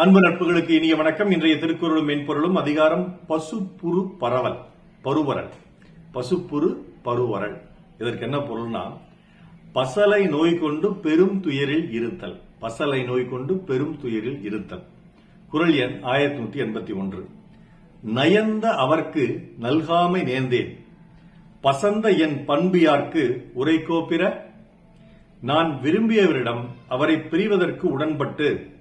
அன்பு நட்புகளுக்கு இனிய வணக்கம். இன்றைய திருக்குறளும் மென்பொருளும் அதிகாரம் பசுப்புரு பரவல் பருவரல் பசுப்புரு பருவரல் இதற்கு என்ன பொருள்னா பசலை நோய் கொண்டு பெரும் துயரில் இருத்தல். பசலை நோய் கொண்டு பெரும் துயரில் இருத்தல். குரல் எண் ஆயிரத்தி நூத்தி எண்பத்தி ஒன்று. நயந்த அவர்க்கு நல்காமை நேர்ந்தேன். பசந்த என் பண்பியார்க்கு உரைக்கோப்பிர நான் விரும்பியவரிடம் அவரை பிரிவதற்கு உடன்பட்டு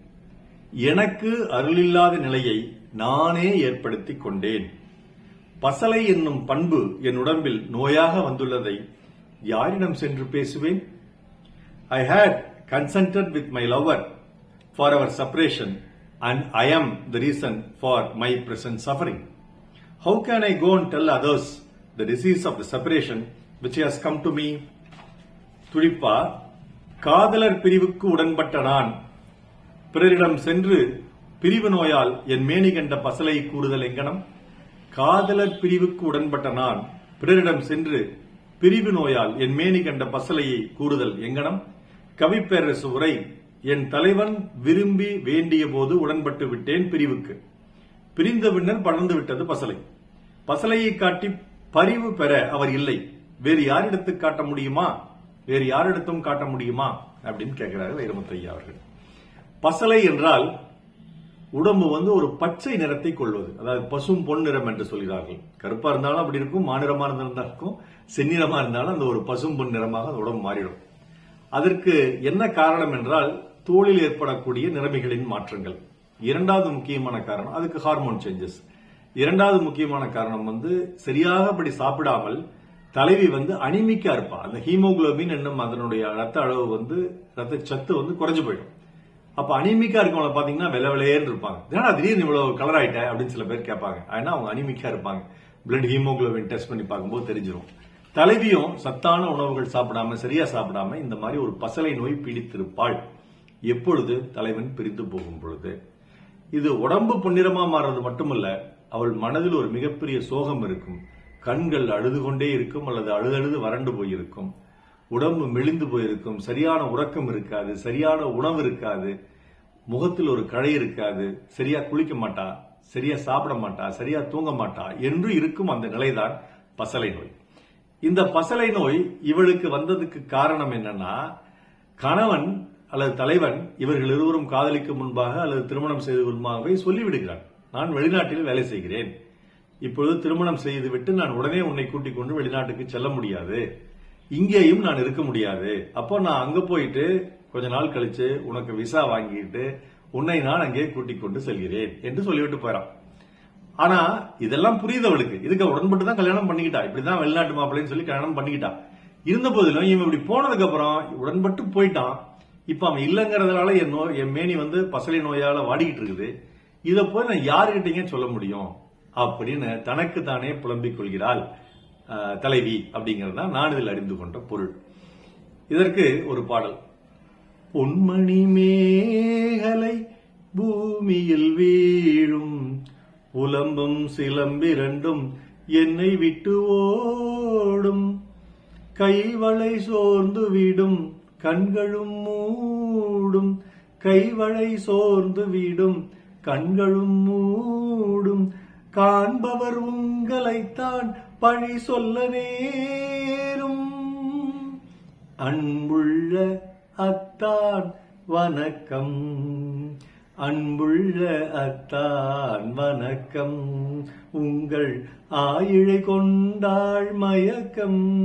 எனக்கு அருளில்லாத நிலையை நானே ஏற்படுத்திக் கொண்டேன். பசலை என்னும் பண்பு என் உடம்பில் நோயாக வந்துள்ளதை யாரிடம் சென்று பேசுவேன்? I had consented with my lover for our separation and I am the reason for my present suffering how can I go and tell others the disease of the separation which has come to me துடிப்பா காதலர் பிரிவுக்கு உடன்பட்ட நான் பிறரிடம் சென்று பிரிவு நோயால் என் மேனி கண்ட பசலை கூறுதல் எங்கனம்? காதலர் பிரிவுக்கு உடன்பட்ட நான் பிறரிடம் சென்று பிரிவு நோயால் என் மேனி கண்ட பசலையை கூறுதல் எங்கனம்? கவிப்பேரரசு உரை என் தலைவன் விரும்பி வேண்டிய போது உடன்பட்டு விட்டேன் பிரிவுக்கு. பிரிந்த பின்னர் பணர்ந்து விட்டது பசலை. பசலையை காட்டி பரிவு பெற அவர் இல்லை. வேறு யாரிடத்து காட்ட முடியுமா? வேறு யாரிடத்தும் காட்ட முடியுமா? அப்படின்னு கேட்கிறாரு வைரமுத்தையா அவர்கள். பசலை என்றால் உடம்பு வந்து ஒரு பச்சை நிறத்தை கொள்வது. அதாவது பசும் பொன் நிறம் என்று சொல்கிறார்கள். கருப்பா இருந்தாலும் அப்படி இருக்கும் மாநிறமா இருந்தாலும் செந்நிறமா இருந்தாலும் அந்த ஒரு பசும் பொன் நிறமாக அந்த உடம்பு மாறிடும் அதற்கு என்ன காரணம் என்றால் தோளில் ஏற்படக்கூடிய நிறமிகளின் மாற்றங்கள். இரண்டாவது முக்கியமான காரணம் அதுக்கு ஹார்மோன் சேஞ்சஸ் இரண்டாவது முக்கியமான காரணம் வந்து சரியாக அப்படி சாப்பிடாமல் தலைவி வந்து அனிமிக்கா இருப்பா. அந்த ஹீமோகுளோபின் என்னும் அதனுடைய ரத்த அளவு வந்து ரத்த சத்து வந்து குறைஞ்சு போயிடும். அப்ப அனிமிக்கா இருக்கவங்களை பாத்தீங்கன்னா வெள்ள வெள்ளையேன்னு இருப்பாங்க. ஏன்னா திடீர்னு இவ்வளவு கலர் ஆயிட்ட அப்படின்னு சில பேர் கேட்பாங்க. ஏன்னா அவங்க அனிமிக்கா இருப்பாங்க. பிளட் ஹீமோகுளோபின் டெஸ்ட் பண்ணி பார்க்கும்போது தெரிஞ்சிடும் தலைவியும் சத்தான உணவுகள் சாப்பிடாம சரியா சாப்பிடாம இந்த மாதிரி ஒரு பசலை நோய் பீடித்திருப்பாள். எப்பொழுது தலைவன் பிரிந்து போகும் பொழுது? இது உடம்பு பொன்னிறமா மாறுறது மட்டுமல்ல அவள் மனதில் ஒரு மிகப்பெரிய சோகம் இருக்கும். கண்கள் அழுது கொண்டே இருக்கும் அல்லது அழுதழுது வறண்டு போயிருக்கும். உடம்பு மெலிந்து போயிருக்கும். சரியான உறக்கம் இருக்காது. சரியான உணவு இருக்காது. முகத்தில் ஒரு களை இருக்காது. சரியா குளிக்க மாட்டா. சரியா சாப்பிட மாட்டா. சரியா தூங்க மாட்டா என்று இருக்கும் அந்த நிலைதான் பசலை நோய். இந்த பசலை நோய் இவளுக்கு வந்ததுக்கு காரணம் என்னன்னா கணவன் அல்லது தலைவன் இவர்கள் இருவரும் காதலிக்கும் முன்பாக அல்லது திருமணம் செய்து முன்பாகவே சொல்லிவிடுகிறான். நான் வெளிநாட்டில் வேலை செய்கிறேன். இப்பொழுது திருமணம் செய்துவிட்டு நான் உடனே உன்னை கூட்டிக் கொண்டு வெளிநாட்டுக்கு செல்ல முடியாது. இங்கேயும் நான் இருக்க முடியாது. அப்போ நான் அங்க போயிட்டு கொஞ்ச நாள் கழிச்சு உனக்கு விசா வாங்கிட்டு உன்னை நான் அங்கே கூட்டிக் கொண்டு செல்கிறேன் என்று சொல்லிவிட்டு போறான் ஆனா இதெல்லாம் புரியுது அவளுக்கு. இதுக்கு உடன்பட்டு தான் கல்யாணம் பண்ணிக்கிட்டா. இப்படிதான் வெளிநாட்டு மாப்பிள்ளைன்னு சொல்லி கல்யாணம் பண்ணிக்கிட்டா. இருந்த போதிலும் இவன் இப்படி போனதுக்கு அப்புறம் உடன்பட்டு போயிட்டான். இப்ப அவன் இல்லைங்கிறதுனால என் நோய் என் மேனி வந்து பசலை நோயால வாடிக்கிட்டு இருக்குது. இதை போய் நான் யாருக்கிட்டீங்க சொல்ல முடியும் அப்படின்னு தனக்கு தானே புலம்பிக் கொள்கிறாள். தலைவி அப்படிங்கிறது தான் நான் இதில் அறிந்து கொண்ட பொருள். இதற்கு ஒரு பாடல். பொன்மணி மேகலை பூமியில் வீழும் புலம்பும் சிலம்பிரண்டும் என்னை விட்டு ஓடும். கைவளை சோர்ந்து விடும் கண்களும் மூடும். கைவளை சோர்ந்து விடும் கண்களும் மூடும். காண்பவர் உங்களைத்தான் பழி சொல்ல நேரும். அன்புள்ள அத்தான் வணக்கம். அன்புள்ள அத்தான் வணக்கம். உங்கள் ஆயிழை கொண்டாள் மயக்கம்.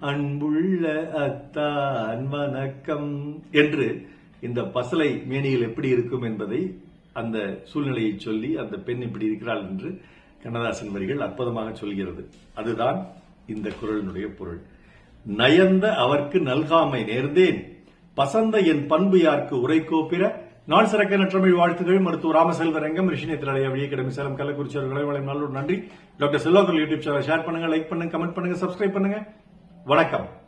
அன்புள்ள அத்தான் வணக்கம். என்று இந்த பசலை மேனியில் எப்படி இருக்கும் என்பதை அந்த சூழ்நிலையை சொல்லி அந்த பெண் இப்படி இருக்கிறாள் என்று கண்ணதாசன் வரிகள் அற்புதமாக சொல்கிறது. அதுதான் இந்த குரலினுடைய பொருள். நயந்த அவர்க்கு நல்காமை நேர்ந்தேன். பசந்த என் பண்பு யார்க்கு உரைக்கோப்பிற நாள் சிறக்க நற்றமிழ் வாழ்த்துகள் மருத்துவ ராமசெல்வரங்கம் ரிஷினி விடிய வழி சேலம் கள்ளக்குறிச்சி அவர்களை நல்லூர் நன்றி. டாக்டர் செல்வாக்கள் யூடியூப் சேனல் ஷேர் பண்ணுங்க லைக் பண்ணுங்க கமெண்ட் பண்ணுங்க சப்ஸ்கிரைப் பண்ணுங்க. வணக்கம்.